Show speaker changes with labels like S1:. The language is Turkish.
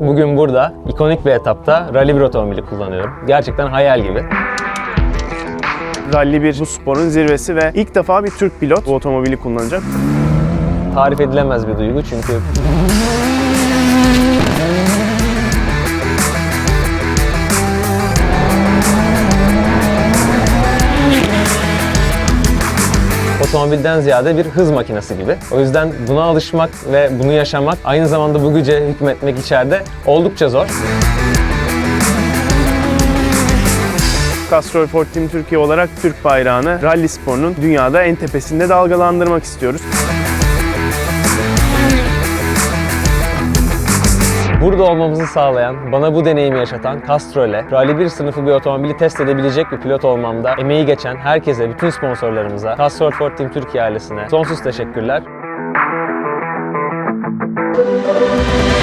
S1: Bugün burada ikonik bir etapta Rally 1 otomobili kullanıyorum. Gerçekten hayal gibi.
S2: Rally 1 bu sporun zirvesi ve ilk defa bir Türk pilot bu otomobili kullanacak.
S1: Tarif edilemez bir duygu çünkü otomobilden ziyade bir hız makinesi gibi. O yüzden buna alışmak ve bunu yaşamak aynı zamanda bu güce hükmetmek içeride oldukça zor.
S2: Castrol Ford Team Türkiye olarak Türk bayrağını rally sporunun dünyada en tepesinde dalgalandırmak istiyoruz.
S1: Burada olmamızı sağlayan, bana bu deneyimi yaşatan Castrol'e Rally 1 sınıfı bir otomobili test edebilecek bir pilot olmamda emeği geçen herkese, bütün sponsorlarımıza, Castrol Ford Team Türkiye ailesine sonsuz teşekkürler. Thank.